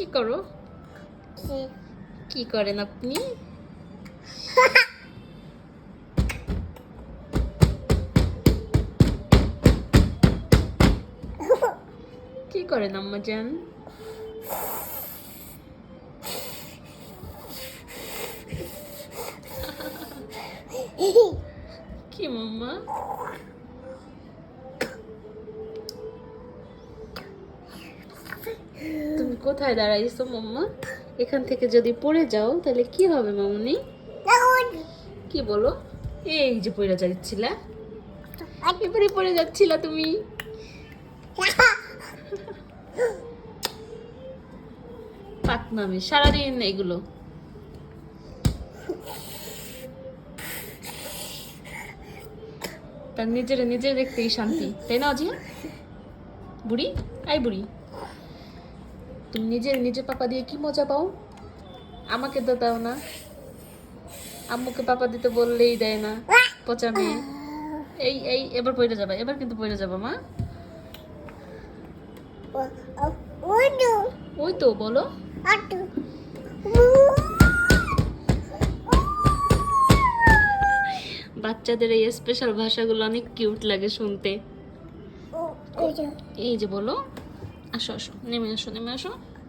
কি করো কি করেন আপনি কি করেন আম্মা জান কি মাম্মা কোথায় দাঁড়াইছো মাম্মা? এখান থেকে যদি পড়ে যাও তাহলে কি হবে মামুনি? কি বলো? এই যে পড়ে যাচ্ছিলা। এবারে পড়ে যাচ্ছিলা তুমি। পাকনামি সারাদিন এগুলো। তার নিজের নিজের দেখতেই শান্তি তাই না অজিয়া? বুড়ি? আই বুড়ি। তুমি নিজের নিজে পাপা দিয়ে কি মজা পাও? আমাকে তো দাও না। আম্মুকে পাপা দিতে বললেই দেয় না। পচা মেয়ে। এই এই এবার পড়ে যাবা এবার কিন্তু পড়ে যাবা মা। ওই তো বলো। বাচ্চাদের এই স্পেশাল ভাষাগুলো অনেক কিউট লাগে শুনতে। এই যে বলো। আসো আসো নেমে আসো নেমে আসো।